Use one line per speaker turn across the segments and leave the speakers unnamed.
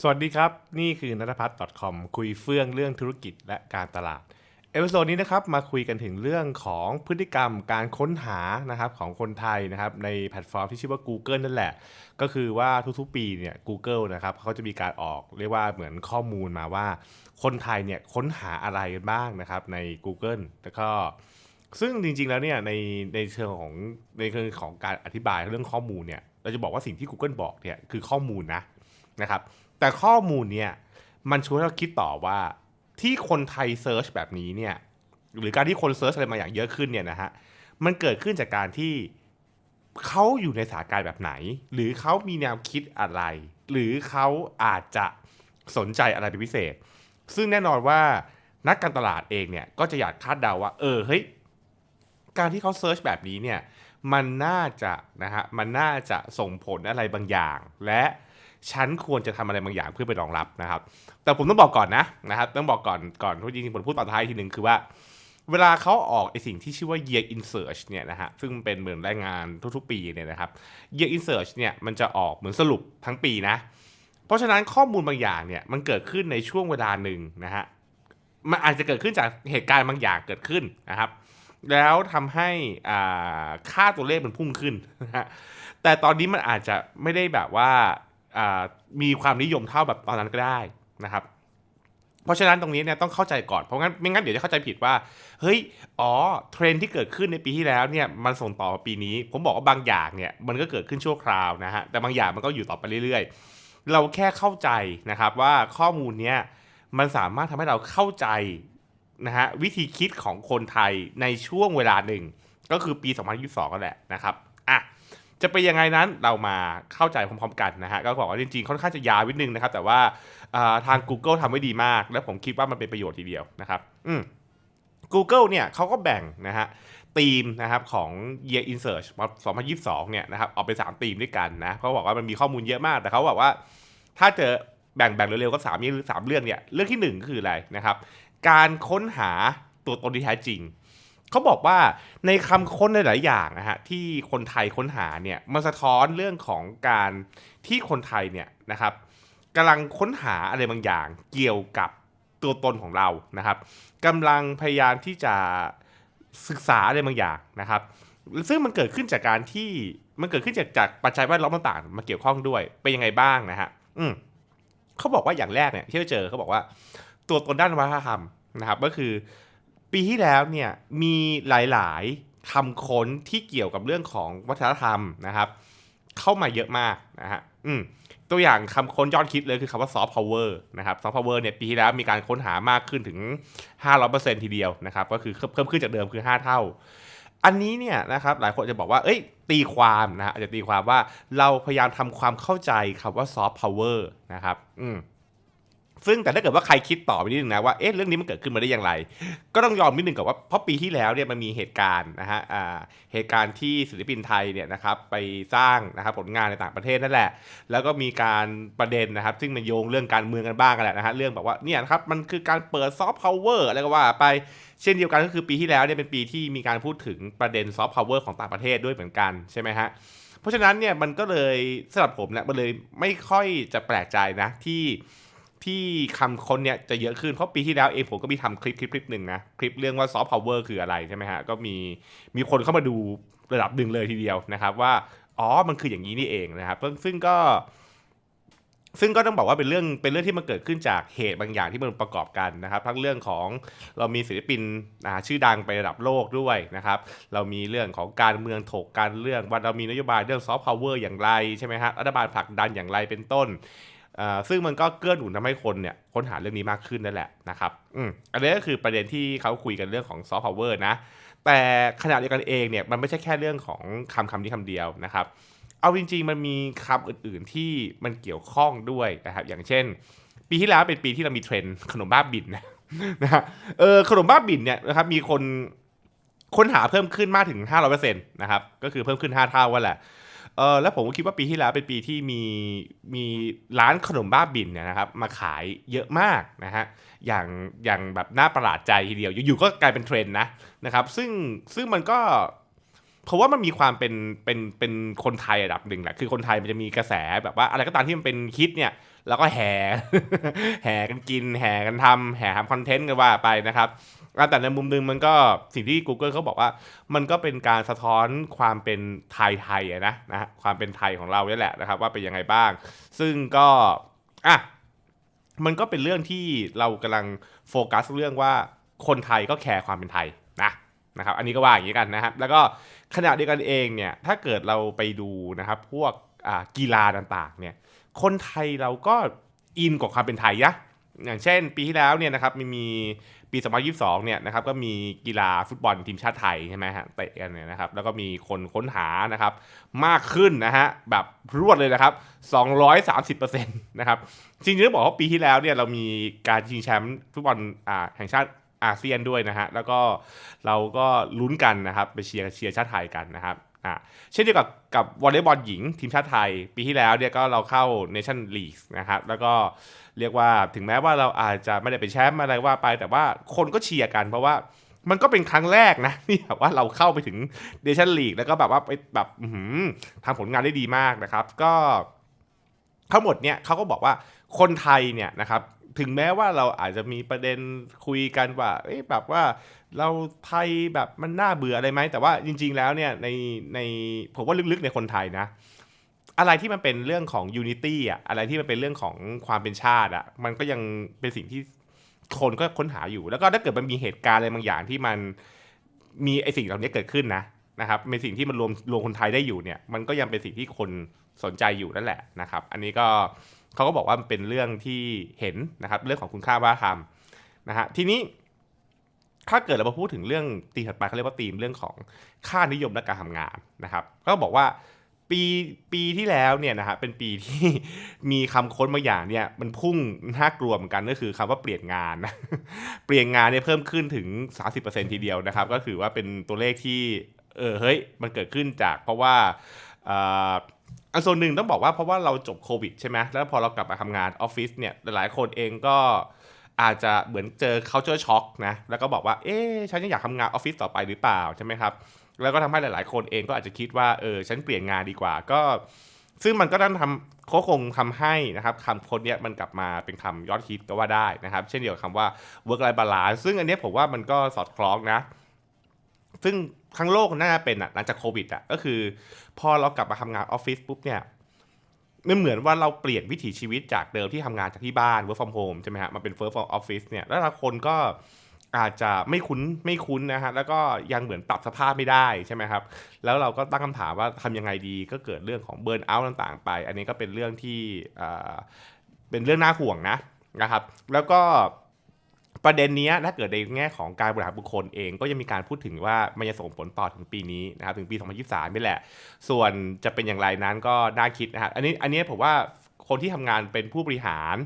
สวัสดีครับ นี่คือนัทพัฒน์ .com คุยเฟื่องเรื่องธุรกิจและการตลาด เอพิโซดนี้นะครับมาคุยกันถึงเรื่องของพฤติกรรมการค้นหานะครับของคนไทยนะครับในแพลตฟอร์มที่ชื่อว่า Google นั่นแหละ ก็คือว่าทุกๆปีเนี่ย Google นะครับเขาจะมีการออกเรียกว่าเหมือนข้อมูลมาว่า คนไทยเนี่ยค้นหาอะไรกันบ้างนะครับใน Google แล้วก็ซึ่งจริงๆแล้วเนี่ยในในเชิงของในเชิงของการอธิบายเรื่องข้อมูลเนี่ยเราจะบอกว่าสิ่งที่ Google บอกเนี่ยคือข้อมูลนะนะครับ แต่ข้อมูลเนี่ยมันชวนเราคิดต่อว่าที่คนไทยเซิร์ชแบบนี้เนี่ยหรือการที่คนเซิร์ชอะไรมาอย่างเยอะขึ้นเนี่ยนะฮะมันเกิดขึ้นจากการที่เขาอยู่ในสถานการณ์แบบไหน หรือเขามีแนวคิดอะไร หรือเขาอาจจะสนใจอะไรเป็นพิเศษ ซึ่งแน่นอนว่านักการตลาดเองเนี่ยก็จะอยากคาดเดาว่า เออเฮ้ยการที่เขาเซิร์ชแบบนี้เนี่ยมันน่าจะนะฮะมันน่าจะส่งผลอะไรบางอย่าง และ ฉันควรจะทำอะไรบางอย่างเพื่อไปรองรับนะครับ แต่ผมต้องบอกก่อนนะนะครับ ต้องบอกก่อนก่อนที่จริงๆผมพูดตอท้ายทีหนึ่งคือว่าเวลาเขาออกไอสิ่งที่ชื่อว่า year in search เนี่ยนะฮะ ซึ่งเป็นเหมือนรายงานทุกๆ ปีเนี่ยนะครับ year in search เนี่ยมันจะออกเหมือนสรุปทั้งปีนะ เพราะฉะนั้นข้อมูลบางอย่างเนี่ยมันเกิดขึ้นในช่วงเวลาหนึ่งนะฮะ มันอาจจะเกิดขึ้นจากเหตุการณ์บางอย่างเกิดขึ้นนะครับ แล้วทำให้อ่าค่าตัวเลขมันพุ่งขึ้นนะฮะ แต่ตอนนี้มันอาจจะไม่ได้แบบว่า มีความนิยมเท่าแบบตอนนั้นก็ได้นะครับ เพราะฉะนั้นตรงนี้เนี่ยต้องเข้าใจก่อนเพราะงั้นไม่งั้นเดี๋ยวจะเข้าใจผิดว่า เฮ้ยอ๋อเทรนที่เกิดขึ้นในปีที่แล้วเนี่ยมันส่งต่อมาปีนี้ ผมบอกว่าบางอย่างเนี่ยมันก็เกิดขึ้นชั่วคราวนะฮะแต่บางอย่างมันก็อยู่ต่อไปเรื่อย ๆ เราแค่เข้าใจนะครับว่าข้อมูลเนี้ยมันสามารถทำให้เราเข้าใจนะฮะวิธีคิดของคนไทยในช่วงเวลาหนึ่ง ก็คือปี 2022ก็แหละนะครับ จะเป็นยังไงนั้นเรามาเข้าใจพร้อมๆกันนะฮะก็บอกว่าจริงๆ ค่อนข้างจะยาวนิดนึงนะครับ แต่ว่าทาง Google ทำไว้ดีมาก และผมคิดว่ามันเป็นประโยชน์ทีเดียวนะครับ อืม Google เนี่ยเขาก็แบ่งนะฮะธีมนะครับของ Year in Search 2022 เนี่ยนะครับออกเป็น3ธีมด้วยกันนะเขาบอกว่ามันมีข้อมูลเยอะมากแต่เขาบอกว่า ถ้าเจอแบ่งแบ่งเร็วๆก็3ามสามเรื่องเนี่ยเรื่องที่ 1 ก็คืออะไรนะครับ การค้นหาตัวตนที่แท้จริง เขาบอกว่าในคำค้นหลาย ๆ อย่างนะฮะที่คนไทยค้นหาเนี่ยมันสะท้อนเรื่องของการที่คนไทยเนี่ยนะครับกำลังค้นหาอะไรบางอย่างเกี่ยวกับตัวตนของเรานะครับกำลังพยายามที่จะศึกษาอะไรบางอย่างนะครับ ซึ่งมันเกิดขึ้นจากการที่มันเกิดขึ้นจากจากปัจจัยแวดล้อมต่าง ๆ มาเกี่ยวข้องด้วยเป็นยังไงบ้างนะฮะอืมเขาบอกว่าอย่างแรกเนี่ยที่เราเจอเขาบอกว่า ตัวตนด้านวัฒนธรรมนะครับ ก็คือ ปีที่แล้วเนี่ยมีหลายๆคำค้นที่เกี่ยวกับเรื่องของวัฒนธรรมนะครับ เข้ามาเยอะมากนะฮะอืมตัวอย่างคำค้นยอดคิดเลยคือคำว่าซอฟต์พาวเวอร์นะครับซอฟต์พาวเวอร์เนี่ยปีที่แล้วมีการค้นหามากขึ้นถึง 500%ทีเดียวนะครับก็คือเพิ่มขึ้นจากเดิมคือ 5 เท่า อันนี้เนี่ยนะครับหลายคนจะบอกว่าเอ้ยตีความนะฮะอาจจะตีความว่าเราพยายามทำความเข้าใจคำว่าซอฟต์พาวเวอร์นะครับอืม ซึ่งแต่ถ้าเกิดว่าใครคิดต่อไปนิดนึงนะว่าเอ๊ะเรื่องนี้มันเกิดขึ้นมาได้อย่างไร ก็ต้องยอมนิดนึงกับว่าเพราะปีที่แล้วเนี่ยมันมีเหตุการณ์นะฮะอ่าเหตุการณ์ที่ศิลปินไทยเนี่ยนะครับไปสร้างนะครับผลงานในต่างประเทศนั่นแหละ แล้วก็มีการประเด็นนะครับ ซึ่งมันโยงเรื่องการเมืองกันบ้างกันแหละนะฮะเรื่องแบบว่าเนี่ยนะครับมันคือการเปิดซอฟต์พาวเวอร์อะไรก็ว่าไปเช่นเดียวกันก็คือปีที่แล้วเนี่ยเป็นปีที่มีการพูดถึงประเด็นซอฟต์พาวเวอร์ของต่างประเทศด้วยเหมือนกันใช่ไหมฮะเพราะฉะนั้นเนี่ยมันก็เลยสำหรับผมเนี่ยมันเลยไม่ค่อยจะแปลกใจนะที่ ที่คำค้นเนี่ยจะเยอะขึ้น เพราะปีที่แล้วเองผมก็มีทำคลิปคลิปคลิปหนึ่งนะ คลิปเรื่องว่าซอฟต์พาวเวอร์คืออะไรใช่ไหมฮะ ก็มีมีคนเข้ามาดูระดับหนึ่งเลยทีเดียวนะครับ ว่าอ๋อมันคืออย่างนี้นี่เองนะครับ ซึ่งก็ซึ่งก็ต้องบอกว่าเป็นเรื่องเป็นเรื่องที่มันเกิดขึ้นจากเหตุบางอย่างที่มันประกอบกันนะครับ ทั้งเรื่องของเรามีศิลปินอาชื่อดังไประดับโลกด้วยนะครับ เรามีเรื่องของการเมืองถกการเรื่องว่าเรามีนโยบายเรื่องซอฟต์พาวเวอร์อย่างไรใช่ไหมฮะรัฐบาลผลักดันอย่างไรเป็นต้น ซึ่งมันก็เกื้อหนุนทำให้คนเนี่ยค้นหาเรื่องนี้มากขึ้นนั่นแหละนะครับอืมอันนี้ก็คือประเด็นที่เขาคุยกันเรื่องของซอฟต์พาวเวอร์นะ แต่ขณะเดียวกันเองเนี่ยมันไม่ใช่แค่เรื่องของคำคำนี้คำเดียวนะครับ เอาจริง ๆ มันมีคำอื่น ๆที่มันเกี่ยวข้องด้วยนะครับอย่างเช่น ปีที่แล้วเป็นปีที่เรามีเทรนด์ขนมบ้าบินนะนะฮะเออขนมบ้าบินเนี่ยนะครับมีคนค้นหาเพิ่มขึ้นมากถึง 500%นะครับก็คือเพิ่มขึ้น 5 เท่าว่าแหละ เออแล้วผมก็คิดว่าปีที่แล้วเป็นปีที่มีมีร้านขนมบ้าบินเนี่ยนะครับมาขายเยอะมากนะฮะอย่างอย่างแบบน่าประหลาดใจทีเดียวอยู่ๆก็กลายเป็นเทรนด์นะนะครับซึ่งซึ่งมันก็เพราะว่ามันมีความเป็นเป็นเป็นคนไทยระดับหนึ่งแหละคือคนไทยมันจะมีกระแสแบบว่าอะไรก็ตามที่มันเป็นฮิตเนี่ย แล้วก็แห่ แห่กันกิน แห่กันทำแห่ทำคอนเทนต์กันว่าไปนะครับแต่ในมุมนึงมันก็สิ่งที่ Google เขาบอกว่า มันก็เป็นการสะท้อนความเป็นไทยไทยๆนะนะความเป็นไทยของเราเนี่ยแหละนะครับ ว่าเป็นยังไงบ้าง ซึ่งก็อะมันก็เป็นเรื่องที่เรากำลังโฟกัสเรื่องว่าคนไทยก็แคร์ความเป็นไทยนะนะครับอันนี้ก็ว่าอย่างนี้กันนะครับ แล้วก็ขณะเดียวกันเองเนี่ยถ้าเกิดเราไปดูนะครับ พวกอ่ากีฬาต่างๆเนี่ย คนไทยเราก็อินกับความเป็นไทยนะอย่างเช่น ปีที่แล้วเนี่ยนะครับมีมีปี 2022 เนี่ยนะครับก็มีกีฬาฟุตบอลทีมชาติไทยใช่ไหมฮะเตะกันเนี่ยนะครับแล้วก็มีคนค้นหานะครับมากขึ้นนะฮะแบบรวดเลยนะครับ 230%นะครับจริงๆต้องบอกว่าปีที่แล้วเนี่ยเรามีการชิงแชมป์ฟุตบอลอ่าแห่งชาติอาเซียนด้วยนะฮะแล้วก็เราก็ลุ้นกันนะครับไปเชียร์เชียร์ชาติไทยกันนะครับ อ่าเช่นเดียวกับกับวอลเลย์บอลหญิงทีมชาติไทย ปีที่แล้วเนี่ยก็เราเข้าเนชั่นลีกนะครับแล้วก็เรียกว่าถึงแม้ว่าเราอาจจะไม่ได้เป็นแชมป์อะไรว่าไป แต่ว่าคนก็เชียร์กันเพราะว่ามันก็เป็นครั้งแรกนะที่แบบว่าเราเข้าไปถึงเนชั่นลีกแล้วก็แบบว่าไปแบบทำผลงานได้ดีมากนะครับ ก็ทั้งหมดเนี่ยเขาก็บอกว่าคนไทยเนี่ยนะครับ ถึงแม้ว่าเราอาจจะมีประเด็นคุยกันว่าเอ๊ะแบบว่าเราไทยแบบมันน่าเบื่ออะไรไหมแต่ว่าจริง ๆ แล้วเนี่ยในในผมว่าลึกๆในคนไทยนะ อะไรที่มันเป็นเรื่องของ unity อะอะไรที่มันเป็นเรื่องของความเป็นชาติอะมันก็ยังเป็นสิ่งที่คนก็ค้นหาอยู่ แล้วก็ถ้าเกิดมันมีเหตุการณ์อะไรบางอย่างที่มันมีไอสิ่งเหล่านี้เกิดขึ้นนะ นะครับเป็นสิ่งที่มันรวมรวมคนไทยได้อยู่เนี่ยมันก็ยังเป็นสิ่งที่คนสนใจอยู่นั่นแหละนะครับ อันนี้ก็เขาก็บอกว่ามันเป็นเรื่องที่เห็นนะครับ เรื่องของคุณค่าวัฒนธรรมนะฮะทีนี้ถ้าเกิดเรามาพูดถึงเรื่องตีมถัดไปเขาเรียกว่าตีมเรื่องของค่านิยมและการทำงานนะครับก็บอกว่าปีปีที่แล้วเนี่ยนะฮะเป็นปีที่มีคำค้นบางอย่างเนี่ยมันพุ่งน่ากลัวเหมือนกันก็คือคำว่าเปลี่ยนงานเปลี่ยนงานเนี่ยเพิ่มขึ้นถึง 30%ทีเดียวนะครับ ก็คือว่าเป็นตัวเลขที่ เออเฮ้ยมันเกิดขึ้นจากเพราะว่าอันส่วนหนึ่งต้องบอกว่าเพราะว่าเราจบโควิดใช่ไหมแล้วพอเรากลับมาทำงานออฟฟิศเนี่ยหลายคนเองก็อาจจะเหมือนเจอ culture shock นะแล้วก็บอกว่าเอ๊ะฉันยังอยากทำงานออฟฟิศต่อไปหรือเปล่าใช่ไหมครับแล้วก็ทำให้หลาย ๆ คนเองก็อาจจะคิดว่าเออฉันเปลี่ยนงานดีกว่า ก็ ซึ่งมันก็ต้องทำเขาคงทำให้นะครับคำคนเนี้ยมันกลับมาเป็นคำยอดฮิตก็ว่าได้นะครับ เช่นเดียวกับคำว่า work life balance ซึ่งอันนี้ผมว่ามันก็สอดคล้องนะ ซึ่งทั้งโลกน่าจะเป็นอะหลังจากโควิดอะก็คือ พอเรากลับมาทำงานออฟฟิศปุ๊บเนี่ยมันเหมือนว่าเราเปลี่ยนวิถีชีวิตจากเดิมที่ทำงานจากที่บ้าน work from home ใช่ไหมฮะมาเป็น work from office เนี่ยแล้วคนก็อาจจะไม่คุ้นไม่คุ้นนะฮะแล้วก็ยังเหมือนปรับสภาพไม่ได้ใช่ไหมครับ แล้วเราก็ตั้งคำถามว่าทำยังไงดีก็เกิดเรื่องของเบิร์นเอาท์ต่างๆ ไป อันนี้ก็เป็นเรื่องที่เป็นเรื่องน่าห่วงนะนะครับ แล้วก็ ประเด็นนี้ถ้าเกิดในแง่ของการบริหารบุคคลเองก็ยังมีการพูดถึงว่ามันจะส่งผลต่อถึงปีนี้นะครับถึงปี 2023นี่แหละ ส่วนจะเป็นอย่างไรนั้นก็น่าคิดนะครับอันนี้อันนี้ผมว่าคนที่ทำงานเป็นผู้บริหาร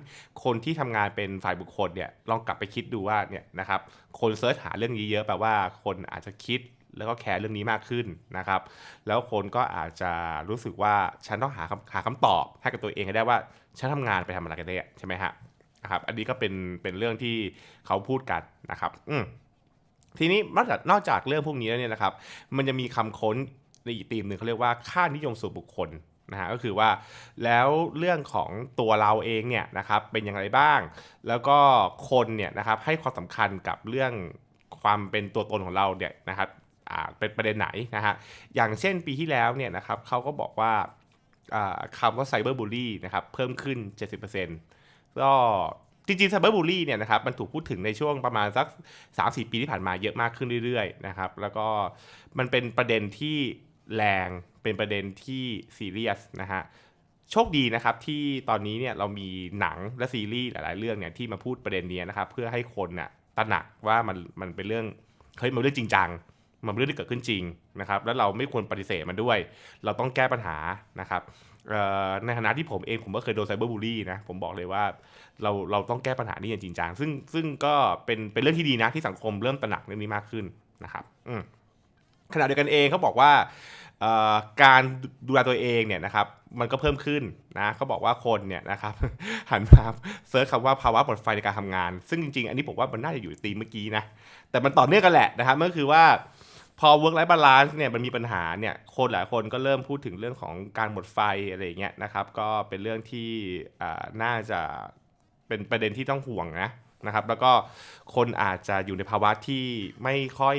คนที่ทำงานเป็นฝ่ายบุคคลเนี่ยลองกลับไปคิดดูว่าเนี่ยนะครับคนเซิร์ชหาเรื่องนี้เยอะแปลว่าคนอาจจะคิดแล้วก็แคร์เรื่องนี้มากขึ้นนะครับ แล้วคนก็อาจจะรู้สึกว่าฉันต้องหาคำหาคำตอบให้กับตัวเองให้ได้ว่าฉันทำงานไปทำอะไรกันเนี่ยใช่ไหมฮะ นะครับอันนี้ก็เป็นเป็นเรื่องที่เขาพูดกันนะครับอืทีนี้นอกจากนอกจากเรื่องพวกนี้แล้วเนี่ยนะครับ มันจะมีคำค้นในอีกธีมหนึ่งเขาเรียกว่าค่านิยมส่วนบุคคลนะฮะก็คือว่าแล้วเรื่องของตัวเราเองเนี่ยนะครับเป็นอย่างไรบ้าง แล้วก็คนเนี่ยนะครับให้ความสำคัญกับเรื่องความเป็นตัวตนของเราเนี่ยนะครับอ่าเป็นประเด็นไหนนะฮะอย่างเช่นปีที่แล้วเนี่ยนะครับเขาก็บอกว่าอ่าคำว่าไซเบอร์บูลลี่นะครับเพิ่มขึ้น 70% ก็จริงๆไซเบอร์บูลลี่เนี่ยนะครับมันถูกพูดถึงในช่วงประมาณสัก 3-4 ปีที่ผ่านมาเยอะมากขึ้นเรื่อยๆนะครับแล้วก็มันเป็นประเด็นที่แรงเป็นประเด็นที่ซีเรียสนะฮะโชคดีนะครับที่ตอนนี้เนี่ยเรามีหนังและซีรีส์หลาย ๆ เรื่องเนี่ยที่มาพูดประเด็นนี้นะครับเพื่อให้คนน่ะตระหนักว่ามันมันเป็นเรื่องเฮ้ยมันเรื่องจริงจังมันเป็นเรื่องที่เกิดขึ้นจริงนะครับแล้วเราไม่ควรปฏิเสธมันด้วย เราต้องแก้ปัญหานะครับ ในฐานะที่ผมเองผมก็เคยโดนไซเบอร์บูลลี่นะผมบอกเลยว่าเราเราต้องแก้ปัญหานี้อย่างจริงจังซึ่งซึ่งก็เป็นเป็นเรื่องที่ดีนะที่สังคมเริ่มตระหนักเรื่องนี้มากขึ้นนะครับขณะเดียวกันเองเขาบอกว่าการดูแลตัวเองเนี่ยนะครับมันก็เพิ่มขึ้นนะเขาบอกว่าคนเนี่ยนะครับหันมาเซิร์ชคำว่าภาวะหมดไฟในการทำงาน ซึ่งจริงๆ อันนี้ผมว่ามันน่าจะอยู่ในธีเมื่อกี้นะแต่มันต่อเนื่องกันแหละนะครับก็คือว่า พอ work life balance เนี่ยมันมีปัญหาเนี่ยคนหลายคนก็เริ่มพูดถึงเรื่องของการหมดไฟอะไรอย่างเงี้ยนะครับ ก็เป็นเรื่องที่น่าจะเป็นประเด็นที่ต้องห่วงนะนะครับ แล้วก็คนอาจจะอยู่ในภาวะที่ไม่ค่อย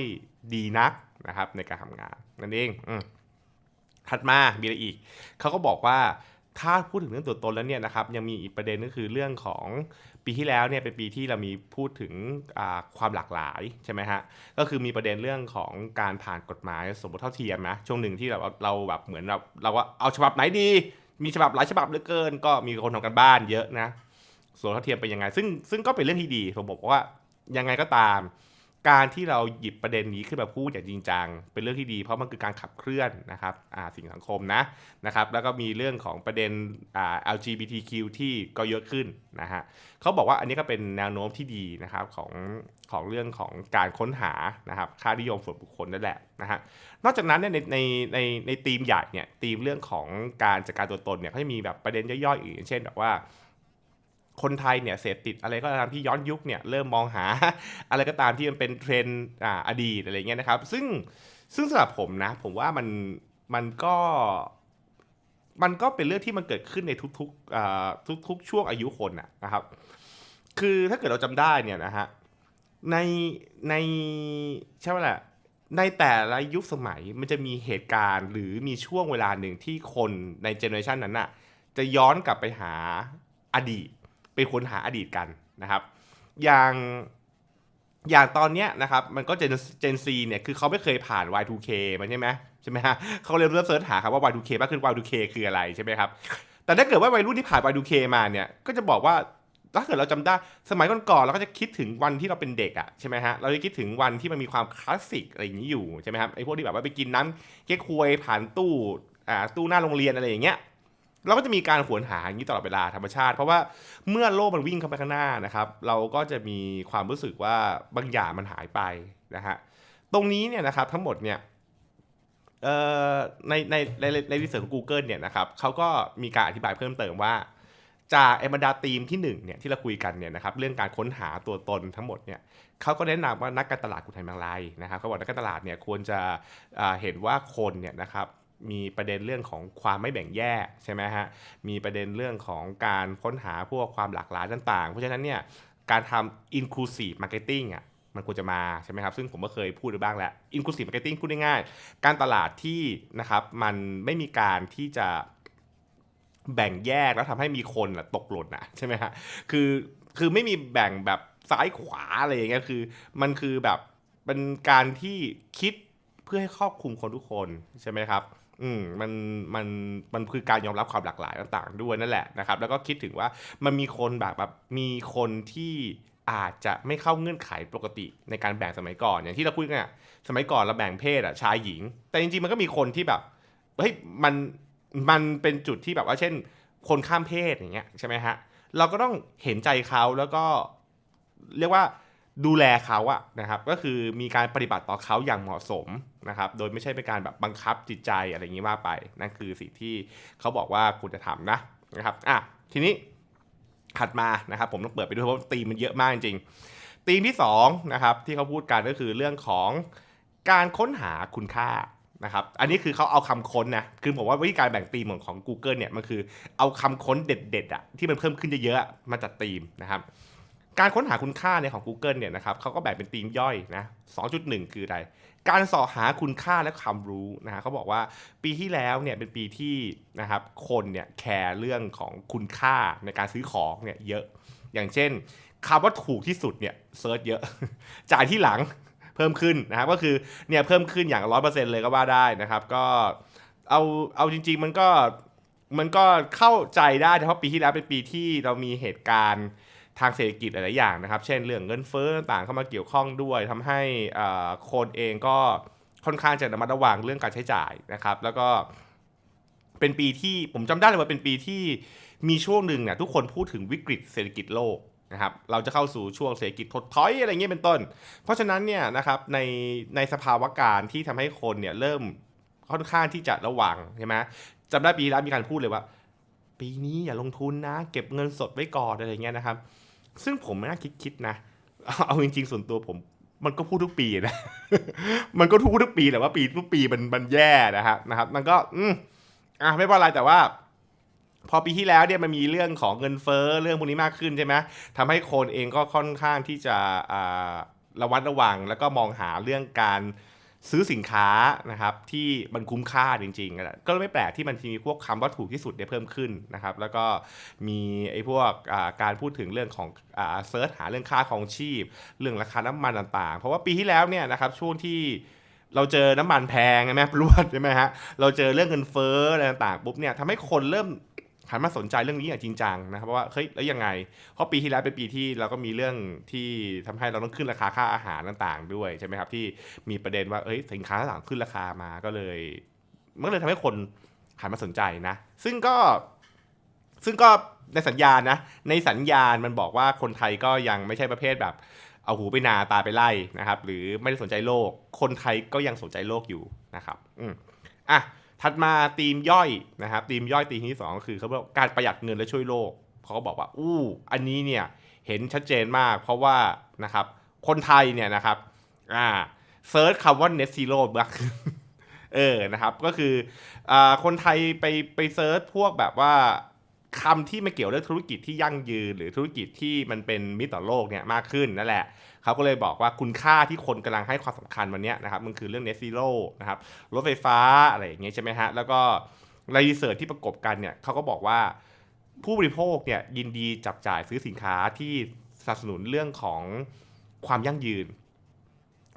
ดีนักนะครับในการทำงานนั่นเองอถัดมามีอะไรอีกเขาก็บอกว่าถ้าพูดถึงเรื่องตัวตนแล้วเนี่ยนะครับยังมีอีกประเด็นก็คือเรื่องของ ปีที่แล้วเนี่ยเป็นปีที่เรามีพูดถึงความหลากหลายใช่ไหมฮะก็คือมีประเด็นเรื่องของการผ่านกฎหมายสมรสเท่าเทียมนะช่วงหนึ่งที่เราเราแบบเหมือนเราเราว่าเอาฉบับไหนดี มีฉบับหลายฉบับเหลือเกิน ก็มีคนทำกันบ้านเยอะนะสมรสเท่าเทียมเป็นยังไง ซึ่งซึ่งก็เป็นเรื่องที่ดีผมบอกว่ายังไงก็ตาม การที่เราหยิบประเด็นนี้ขึ้นมาพูดอย่างจริงจังเป็นเรื่องที่ดี เพราะมันคือการขับเคลื่อนนะครับสิ่งสังคมนะนะครับ แล้วก็มีเรื่องของประเด็น LGBTQ ที่ก็เยอะขึ้นนะฮะเขาบอกว่าอันนี้ก็เป็นแนวโน้มที่ดีนะครับของของเรื่องของการค้นหานะครับค่านิยมส่วนบุคคลนั่นแหละนะฮะนอกจากนั้นเนี่ยในในในในธีมใหญ่เนี่ยธีมเรื่องของการจัดการตัวตนเนี่ยเขาจะมีแบบประเด็นย่อยๆอีกเช่นแบบว่า คนไทยเนี่ยเสพติดอะไรก็ตามที่ย้อนยุคเนี่ยเริ่มมองหา อะไรก็ตามที่มันเป็นเทรนด์อ่าอดีตอะไรเงี้ยนะครับ ซึ่งซึ่งสำหรับผมนะผมว่ามันมันก็มันก็เป็นเรื่องที่มันเกิดขึ้นในทุกๆอ่าทุกๆช่วงอายุคนนะครับ คือถ้าเกิดเราจำได้เนี่ยนะฮะในในใช่ไหมล่ะในแต่ละยุคสมัยมันจะมีเหตุการณ์ หรือมีช่วงเวลาหนึ่งที่คนในเจเนอเรชันนั้นน่ะจะย้อนกลับไปหาอดีต ไปค้นหาอดีตกันนะครับ อย่างอย่างตอนเนี้ยนะครับมันก็เจนเจนซีเนี่ยคือเขาไม่เคยผ่าน Y2K มันใช่ไหมใช่ไหมฮะเขาเลยเริ่มเสิร์ชหาครับว่า Y2K มากขึ้น Y2K คืออะไรใช่ไหมครับแต่ถ้าเกิดว่าวัยรุ่นที่ผ่าน Y2K มาเนี่ยก็จะบอกว่าถ้าเกิดเราจำได้สมัยก่อนๆเราก็จะคิดถึงวันที่เราเป็นเด็กอะใช่ไหมฮะเราจะคิดถึงวันที่มันมีความคลาสสิกอะไรอย่างนี้อยู่ใช่ไหมครับไอ้พวกที่แบบว่าไปกินน้ำเก๊กฮวยผ่านตู้อ่าตู้หน้าโรงเรียนอะไรอย่างเงี้ย เราก็จะมีการหวนหาอย่างนี้ตลอดเวลาธรรมชาติ เพราะว่าเมื่อโลกมันวิ่งเข้าไปข้างหน้านะครับ เราก็จะมีความรู้สึกว่าบางอย่างมันหายไปนะฮะตรงนี้เนี่ยนะครับทั้งหมดเนี่ยเอ่อในในในในรีเสิร์ชของ Google เนี่ยนะครับเขาก็มีการอธิบายเพิ่มเติมว่า จากไอ้บรรดาทีมที่หนึ่งเนี่ยที่เราคุยกันเนี่ยนะครับเรื่องการค้นหาตัวตนทั้งหมดเนี่ยเขาก็แนะนำว่านักการตลาดคุณไทยบางรายนะครับเขาบอกนักการตลาดเนี่ยควรจะเห็นว่าคนเนี่ยนะครับ มีประเด็นเรื่องของความไม่แบ่งแยกใช่ไหมฮะ มีประเด็นเรื่องของการค้นหาพวกความหลากหลายต่างๆ เพราะฉะนั้นเนี่ยการทำ inclusive marketing อะมันควรจะมาใช่ไหมครับ ซึ่งผมก็เคยพูดไปบ้างแล้ว inclusive marketing พูดง่ายๆการตลาดที่นะครับมันไม่มีการที่จะแบ่งแยกแล้วทำให้มีคนอะตกหล่นอะใช่ไหมฮะคือคือไม่มีแบ่งแบบซ้ายขวาอะไรอย่างเงี้ยคือมันคือแบบเป็นการที่คิดเพื่อให้ครอบคลุมคนทุกคนใช่ไหมครับ อืมมันมันมันคือการยอมรับความหลากหลายต่างๆด้วยนั่นแหละนะครับ แล้วก็คิดถึงว่ามันมีคนแบบแบบมีคนที่อาจจะไม่เข้าเงื่อนไขปกติในการแบ่งสมัยก่อนอย่างที่เราคุยกันอะสมัยก่อนเราแบ่งเพศอะชายหญิง แต่จริงๆมันก็มีคนที่แบบเฮ้ยมันมันเป็นจุดที่แบบว่าเช่น คนข้ามเพศอย่างเงี้ยใช่ไหมฮะเราก็ต้องเห็นใจเขาแล้วก็เรียกว่า ดูแลเขาอะนะครับก็คือมีการปฏิบัติต่อเขาอย่างเหมาะสมนะครับโดยไม่ใช่เป็นการแบบบังคับจิตใจอะไรอย่างนี้ว่าไปนั่นคือสิ่งที่เขาบอกว่าคุณจะทำนะนะครับอะทีนี้ถัดมานะครับผมต้องเปิดไปด้วยเพราะตีมมันเยอะมากจริงๆตีมที่สองนะครับที่เขาพูดกันก็คือเรื่องของการค้นหาคุณค่านะครับอันนี้คือเขาเอาคำค้นนะคือผมว่าวิธีการแบ่งธีมของของ Google เนี่ยมันคือเอาคำค้นเด็ดๆอะที่มันเพิ่มขึ้นเยอะๆมาจัดธีมนะครับ การค้นหาคุณค่าเนี่ยของ Google เนี่ยนะครับเขาก็แบ่งเป็นธีมย่อยนะ 2.1 คืออะไร การสอหาคุณค่าและความรู้นะฮะเขาบอกว่าปีที่แล้วเนี่ยเป็นปีที่นะครับคนเนี่ยแคร์เรื่องของคุณค่าในการซื้อของเนี่ยเยอะ อย่างเช่นคำว่าถูกที่สุดเนี่ยเซิร์ชเยอะ จ่ายที่หลังเพิ่มขึ้นนะครับก็คือเนี่ยเพิ่มขึ้นอย่างร้อยเปอร์เซ็นต์เลยก็ว่าได้นะครับ ก็เอาเอาจริง ๆ มันก็มันก็เข้าใจได้เพราะปีที่แล้วเป็นปีที่เรามีเหตุการณ์ ทางเศรษฐกิจหลายๆอย่างนะครับ เช่นเรื่องเงินเฟ้อต่างๆเข้ามาเกี่ยวข้องด้วยทำให้คนเองก็ค่อนข้างจะระมัดระวังเรื่องการใช้จ่ายนะครับ แล้วก็เป็นปีที่ผมจำได้เลยว่าเป็นปีที่มีช่วงหนึ่งเนี่ยทุกคนพูดถึงวิกฤตเศรษฐกิจโลกนะครับเราจะเข้าสู่ช่วงเศรษฐกิจถดถอยอะไรเงี้ยเป็นต้น เพราะฉะนั้นเนี่ยนะครับในในสภาวะการที่ทำให้คนเนี่ยเริ่มค่อนข้างที่จะระวังใช่ไหมจำได้ปีแล้วมีการพูดเลยว่า ปีนี้อย่าลงทุนนะ เก็บเงินสดไว้ก่อนอะไรเงี้ยนะครับ ซึ่งผมไม่น่าคิดคิดนะเอาเอาจริงๆ ส่วนตัวผม มันก็พูดทุกปีนะ มันก็พูดทุกปีแหละว่าปีทุกปีมันมันแย่นะครับนะครับ มันก็ อืมอะไม่เป็นไรแต่ว่า พอปีที่แล้วเนี่ยมันมีเรื่องของเงินเฟ้อเรื่องพวกนี้มากขึ้นใช่ไหมทำให้คนเองก็ค่อนข้างที่จะอ่าระวัดระวัง แล้วก็มองหาเรื่องการ ซื้อสินค้านะครับที่มันคุ้มค่าจริงๆ ก็ไม่แปลกที่มันมีพวกคำว่าถูกที่สุดเนี่ยเพิ่มขึ้นนะครับ แล้วก็มีไอ้พวกการพูดถึงเรื่องของเซิร์ชหาเรื่องค่าของชีพ เรื่องราคาน้ำมันต่างๆ เพราะว่าปีที่แล้วเนี่ยนะครับช่วงที่เราเจอน้ำมันแพงใช่ไหมรวดใช่ไหมฮะเราเจอเรื่องเงินเฟ้ออะไรต่างๆปุ๊บเนี่ยทำให้คนเริ่ม หันมาสนใจเรื่องนี้อย่างจริงจังนะครับเพราะว่าเฮ้ยแล้วยังไง เพราะปีที่แล้วเป็นปีที่เราก็มีเรื่องที่ทำให้เราต้องขึ้นราคาค่าอาหารต่างๆ ด้วยใช่ไหมครับที่มีประเด็นว่าเอ้ยสินค้าต่างๆขึ้นราคามาก็เลยมันก็เลยทำให้คนหันมาสนใจนะ ซึ่งก็ซึ่งก็ในสัญญาณนะ ในสัญญาณมันบอกว่าคนไทยก็ยังไม่ใช่ประเภทแบบ เอาหูไปนาตาไปไล่นะครับ หรือไม่ได้สนใจโลก คนไทยก็ยังสนใจโลกอยู่นะครับ อืมอะ ถัดมาธีมย่อยนะครับธีมย่อยธีมที่สองก็คือเขาบอกการประหยัดเงินและช่วยโลกเขาก็บอกว่าอู้อันนี้เนี่ยเห็นชัดเจนมาก เพราะว่านะครับคนไทยเนี่ยนะครับอ่าเซิร์ชคำว่า net zero มากขึ้นเออนะครับก็คืออ่าคนไทยไปไปเซิร์ชพวกแบบว่าคำที่ไม่เกี่ยวเรื่องธุรกิจที่ยั่งยืน หรือธุรกิจที่มันเป็นมิตรต่อโลกเนี่ยมากขึ้นนั่นแหละ เขาก็เลยบอกว่าคุณค่าที่คนกำลังให้ความสำคัญวันนี้นะครับมันคือเรื่อง net zero นะครับรถไฟฟ้าอะไรอย่างเงี้ยใช่ไหมฮะแล้วก็รีเสิร์ชที่ประกบกันเนี่ยเขาก็บอกว่าผู้บริโภคเนี่ยยินดีจับจ่ายซื้อสินค้าที่สนับสนุนเรื่องของความยั่งยืน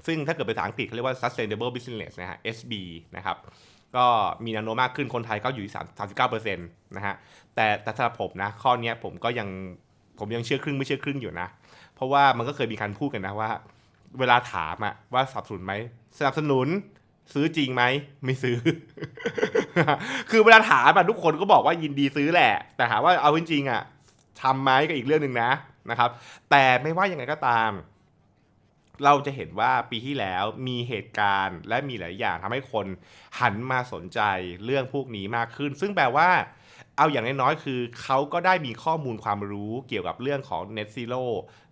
ซึ่งถ้าเกิดเป็นภาษาอังกฤษเขาเรียกว่า sustainable business นะฮะ SB นะครับก็มีแนวโน้มมากขึ้นคนไทยก็อยู่ที่39%นต์นะฮะแต่แต่สำหรับผมนะข้อนี้ผมก็ยังผมยังเชื่อครึ่งไม่เชื่อครึ่งอยู่นะ เพราะว่ามันก็เคยมีการพูดกันนะว่า เวลาถามอะว่าสนับสนุนไหมสนับสนุนซื้อจริงไหมไม่ซื้อ คือเวลาถามอะทุกคนก็บอกว่ายินดีซื้อแหละ แต่ถามว่าเอาจริงๆอะทำไหมก็อีกเรื่องหนึ่งนะนะครับ แต่ไม่ว่ายังไงก็ตาม เราจะเห็นว่าปีที่แล้วมีเหตุการณ์และมีหลายอย่างทำให้คนหันมาสนใจเรื่องพวกนี้มากขึ้น ซึ่งแปลว่า เอาอย่างน้อยๆคือเขาก็ได้มีข้อมูลความรู้เกี่ยวกับเรื่องของ net zero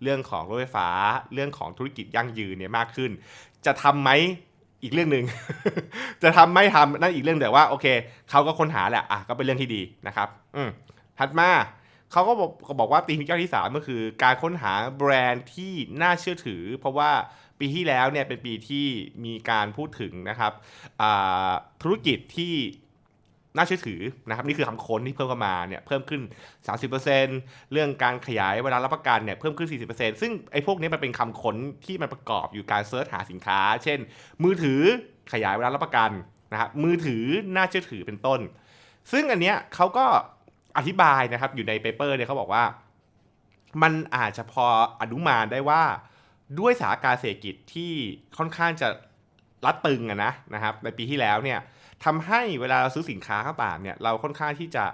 เรื่องของรถไฟฟ้า เรื่องของธุรกิจยั่งยืนเนี่ยมากขึ้น จะทำไหมอีกเรื่องหนึ่งจะทำไม่ทำนั่นอีกเรื่องแต่ว่าโอเคเขาก็ค้นหาแหละอะก็เป็นเรื่องที่ดีนะครับ อืมถัดมาเขาก็บอกบอกว่าตีมย่อยที่สามก็คือ การค้นหาแบรนด์ที่น่าเชื่อถือ เพราะว่าปีที่แล้วเนี่ยเป็นปีที่มีการพูดถึงนะครับธุรกิจที่ น่าเชื่อถือนะครับนี่คือคำค้นที่เพิ่มเข้ามาเนี่ยเพิ่มขึ้น 30%เรื่องการขยายเวลารับประกันเนี่ยเพิ่มขึ้น 40%ซึ่งไอ้พวกนี้มันเป็นคำค้นที่มันประกอบอยู่การเซิร์ชหาสินค้า เช่น มือถือขยายเวลารับประกันนะครับมือถือน่าเชื่อถือเป็นต้น ซึ่งอันเนี้ยเขาก็อธิบายนะครับอยู่ในเปเปอร์เนี่ยเขาบอกว่า มันอาจจะพออนุมานได้ว่าด้วยสถานการณ์เศรษฐกิจที่ค่อนข้างจะรัดตึงอะนะนะครับในปีที่แล้วเนี่ย ทำให้เวลาเราซื้อสินค้าต่างๆเนี่ยเราค่อนข้างที่จะ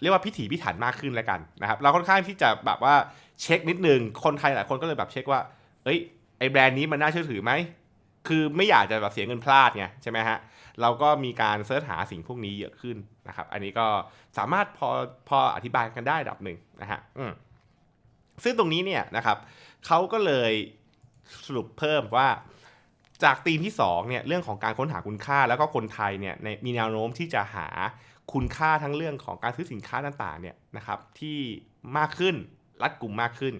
เรียกว่าพิถีพิถันมากขึ้นแล้วกันนะครับเราค่อนข้างที่จะแบบว่าเช็คนิดนึงคนไทยหลายคนก็เลยแบบเช็คว่าเอ้ยไอแบรนด์นี้มันน่าเชื่อถือไหมคือไม่อยากจะแบบเสียเงินพลาดไงใช่ไหมฮะเราก็มีการเสิร์ชหาสิ่งพวกนี้เยอะขึ้นนะครับ อันนี้ก็สามารถพอพออธิบายกันได้ระดับหนึ่งนะฮะซึ่งตรงนี้เนี่ยนะครับเขาก็เลยสรุปเพิ่มว่า จากธีมที่2เนี่ยเรื่องของการค้นหาคุณค่าแล้วก็คนไทยเนี่ยมีแนวโน้มที่จะหาคุณค่าทั้งเรื่องของการซื้อสินค้าต่างๆเนี่ยนะครับที่มากขึ้นรัดกลุ่มมากขึ้น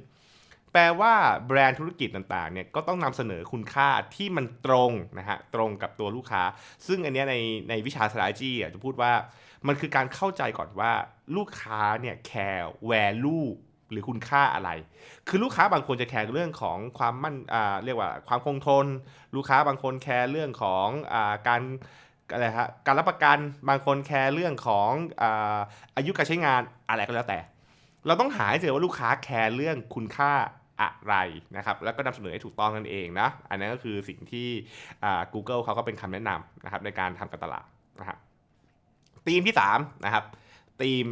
แปลว่าแบรนด์ธุรกิจต่างๆเนี่ยก็ต้องนำเสนอคุณค่าที่มันตรงนะฮะตรงกับตัวลูกค้า ซึ่งอันนี้ในในวิชา strategy อะจะพูดว่ามันคือการเข้าใจก่อนว่าลูกค้าเนี่ย care value หรือคุณค่าอะไร คือลูกค้าบางคนจะแคร์เรื่องของความมั่นเรียกว่าความคงทน ลูกค้าบางคนแคร์เรื่องของอการอะไรฮะการรับประกันบางคนแคร์เรื่องของอาอายุการใช้งานอะไรก็แล้วแต่ เราต้องหาให้เจอว่าลูกค้าแคร์เรื่องคุณค่าอะไรนะครับแล้วก็นำเสนอให้ถูกต้องนั่นเองนะอันนั้นก็คือสิ่งที่ Google เขาก็เป็นคำแนะนำนะครับในการทำการตลาดนะครับธีมที่3นะครับธีม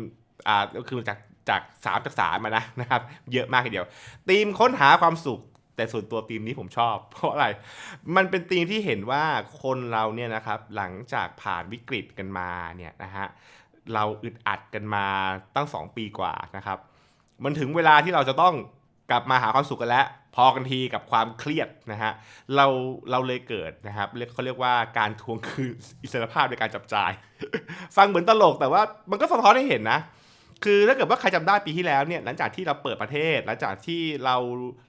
อ่าก็คือจาก จากสามจากสามมานะนะครับ เยอะมากทีเดียวธีมค้นหาความสุข แต่ส่วนตัวธีมนี้ผมชอบ เพราะอะไร มันเป็นธีมที่เห็นว่าคนเราเนี่ยนะครับหลังจากผ่านวิกฤตกันมาเนี่ยนะฮะเราอึดอัดกันมาตั้ง 2 ปีกว่านะครับ มันถึงเวลาที่เราจะต้องกลับมาหาความสุขกันแล้ว พอกันทีกับความเครียดนะฮะเราเราเลยเกิดนะครับเรียกเขาเรียกว่าการทวงคืนอิสรภาพในการจับจ่าย ฟังเหมือนตลกแต่ว่ามันก็สะท้อนให้เห็นนะ คือถ้าเกิดว่าใครจำได้ปีที่แล้วเนี่ยหลังจากที่เราเปิดประเทศ หลังจากที่เรา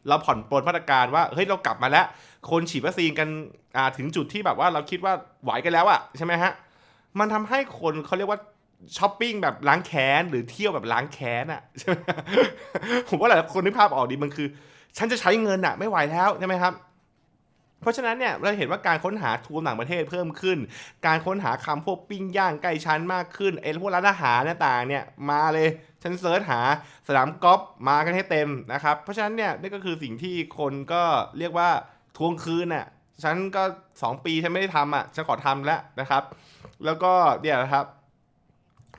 เราผ่อนปลนมาตรการว่าเฮ้ยเรากลับมาแล้ว คนฉีดวัคซีนกันอ่าถึงจุดที่แบบว่าเราคิดว่าไหวกันแล้วอะใช่ไหมฮะมันทำให้คนเขาเรียกว่าช้อปปิ้งแบบล้างแค้นหรือเที่ยวแบบล้างแค้นอะใช่ไหมผมว่าหลายคนนึกภาพออกดีมันคือ ฉันจะใช้เงินอะไม่ไหวแล้วใช่ไหมครับ เพราะฉะนั้นเนี่ยเราเห็นว่าการค้นหาทัวร์ต่างประเทศเพิ่มขึ้น การค้นหาคำพวกปิ้งย่างใกล้ชั้นมากขึ้นไอ้พวกร้านอาหารต่างเนี่ยมาเลยฉันเซิร์ชหาสนามกอล์ฟมากันให้เต็มนะครับเพราะฉะนั้นเนี่ยนี่ก็คือสิ่งที่คนก็เรียกว่าทวงคืนน่ะฉันก็ 2 ปีฉันไม่ได้ทำอะฉันขอทำแล้วนะครับ แล้วก็เนี่ยนะครับ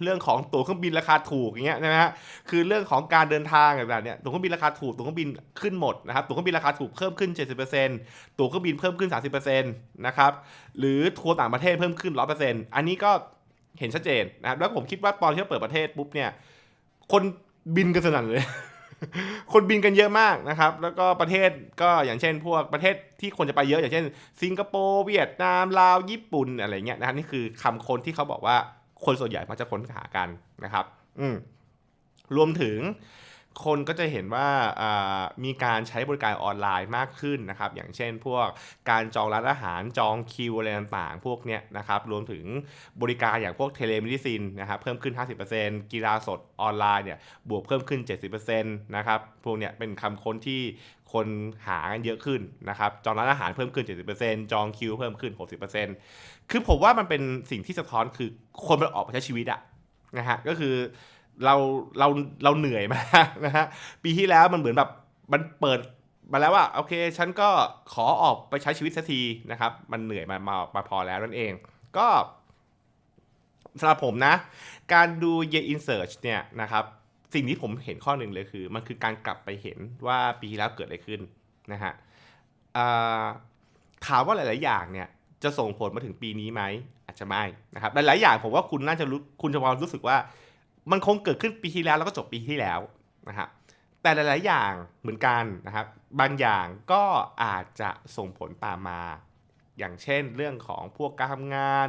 เรื่องของตั๋วเครื่องบินราคาถูกอย่างเงี้ยนะฮะคือเรื่องของการเดินทางแบบเนี้ยตั๋วเครื่องบินราคาถูกตั๋วเครื่องบินขึ้นหมดนะครับตั๋วเครื่องบินราคาถูกเพิ่มขึ้น 70%ตั๋วเครื่องบินเพิ่มขึ้น 30%นะครับหรือทัวร์ต่างประเทศเพิ่มขึ้น 100%อันนี้ก็เห็นชัดเจนนะครับแล้วผมคิดว่าตอนที่เราเปิดประเทศปุ๊บเนี่ยคนบินกันสนั่นเลย คนบินกันเยอะมากนะครับ แล้วก็ประเทศก็อย่างเช่น พวกประเทศที่คนจะไปเยอะอย่างเช่น สิงคโปร์เวียดนามลาวญี่ปุ่นอะไรเงี้ยนะครับนี่คือคำค้นที่เขาบอกว่า คนส่วนใหญ่มักจะค้นหากันนะครับ อืมรวมถึงคนก็จะเห็นว่าามีการใช้บริการออนไลน์มากขึ้นนะครับ อย่างเช่นพวกการจองร้านอาหารจองคิวอะไรต่างๆ พวกเนี้ยนะครับ รวมถึงบริการอย่างพวกเทเลมิดิซินนะครับเพิ่มขึ้น 50%กีฬาสดออนไลน์เนี่ยบวกเพิ่มขึ้น 70%นะครับ พวกเนี้ยเป็นคำค้นที่ คนหากันเยอะขึ้นนะครับ จองร้านอาหารเพิ่มขึ้น 70%จองคิวเพิ่มขึ้น 60%คือผมว่ามันเป็นสิ่งที่สะท้อนคือคนมันออกไปใช้ชีวิตอะนะฮะ ก็คือเราเราเราเหนื่อยมากนะฮะ ปีที่แล้วมันเหมือนแบบมันเปิดมาแล้วว่าโอเค ฉันก็ขอออกไปใช้ชีวิตสักทีนะครับ มันเหนื่อยมามามาพอแล้วนั่นเอง ก็สำหรับผมนะ การดู Year in Search เนี่ยนะครับ สิ่งที่ผมเห็นข้อหนึ่งเลยคือ มันคือการกลับไปเห็นว่าปีที่แล้วเกิดอะไรขึ้นนะฮะถามว่าหลาย ๆ อย่างเนี่ยจะส่งผลมาถึงปีนี้ไหมอาจจะไม่นะครับหลาย ๆ อย่างผมว่าคุณน่าจะรู้คุณจะพอรู้สึกว่า มันคงเกิดขึ้นปีที่แล้วแล้วก็จบปีที่แล้วนะครับแต่หลาย ๆ อย่างเหมือนกันนะครับ บางอย่างก็อาจจะส่งผลตามมา อย่างเช่นเรื่องของพวกการทำงาน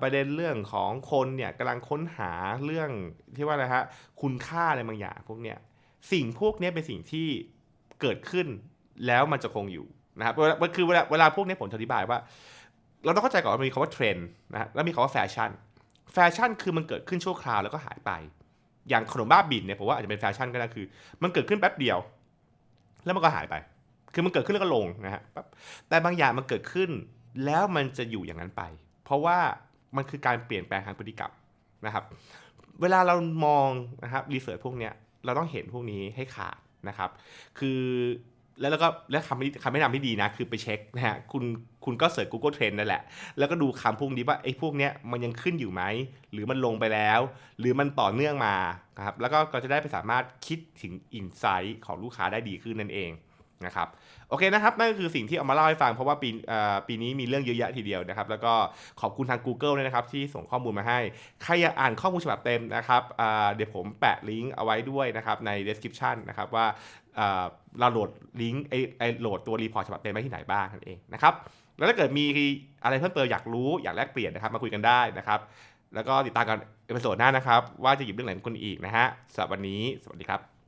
ประเด็นเรื่องของคนเนี่ยกำลังค้นหาเรื่องที่ว่าอะไรฮะคุณค่าอะไรบางอย่างพวกเนี้ยสิ่งพวกนี้เป็นสิ่งที่เกิดขึ้นแล้วมันจะคงอยู่นะครับเวลาคือเวลาเวลาพวกนี้ผมอธิบายว่า เราต้องเข้าใจก่อนว่ามีคำว่าเทรนด์นะฮะแล้วมีคำว่าแฟชั่นแฟชั่นคือมันเกิดขึ้นชั่วคราวแล้วก็หายไป อย่างขนมบ้าบินเนี่ยผมว่าอาจจะเป็นแฟชั่นก็ได้คือ มันเกิดขึ้นแป๊บเดียว แล้วมันก็หายไป คือมันเกิดขึ้นแล้วก็ลงนะฮะปั๊บแต่บางอย่างมันเกิดขึ้น แล้วมันจะอยู่อย่างนั้นไป เพราะว่ามันคือการเปลี่ยนแปลงทางพฤติกรรมนะครับ เวลาเรามองนะครับรีเสิร์ชพวกเนี้ยเราต้องเห็นพวกนี้ให้ขาดนะครับ คือแล้วแล้วก็แล้วคำคำแนะนำที่ดีนะ คือไปเช็คนะฮะคุณคุณก็เสิร์ช Google Trend นั่นแหละ แล้วก็ดูคำพวกนี้ว่าไอ้พวกเนี้ยมันยังขึ้นอยู่ไหม หรือมันลงไปแล้ว หรือมันต่อเนื่องมานะครับแล้วก็ก็จะได้ไปสามารถคิดถึงอินไซต์ของลูกค้าได้ดีขึ้นนั่นเอง นะครับโอเคนะครับนั่นก็คือสิ่งที่เอามาเล่าให้ฟังเพราะว่าปีปีนี้มีเรื่องเยอะแยะทีเดียวนะครับแล้วก็ขอบคุณทาง Google ด้วยนะครับที่ส่งข้อมูลมาให้ ใครอยากอ่านข้อมูลฉบับเต็มนะครับเดี๋ยวผมแปะลิงก์เอาไว้ด้วยนะครับใน description นะครับว่าเราโหลดลิงก์ไอไอโหลดตัวรีพอร์ตฉบับเต็มไว้ที่ไหนบ้างนั่นเองนะครับแล้วถ้าเกิดมีอะไรเพิ่มเติมอยากรู้อยากแลกเปลี่ยนนะครับมาคุยกันได้นะครับแล้วก็ติดตามกันเอพิโซดหน้านะครับว่าจะหยิบเรื่องไหนมาคุยกันอีกนะฮะสำหรับวันนี้สวัสดีครับ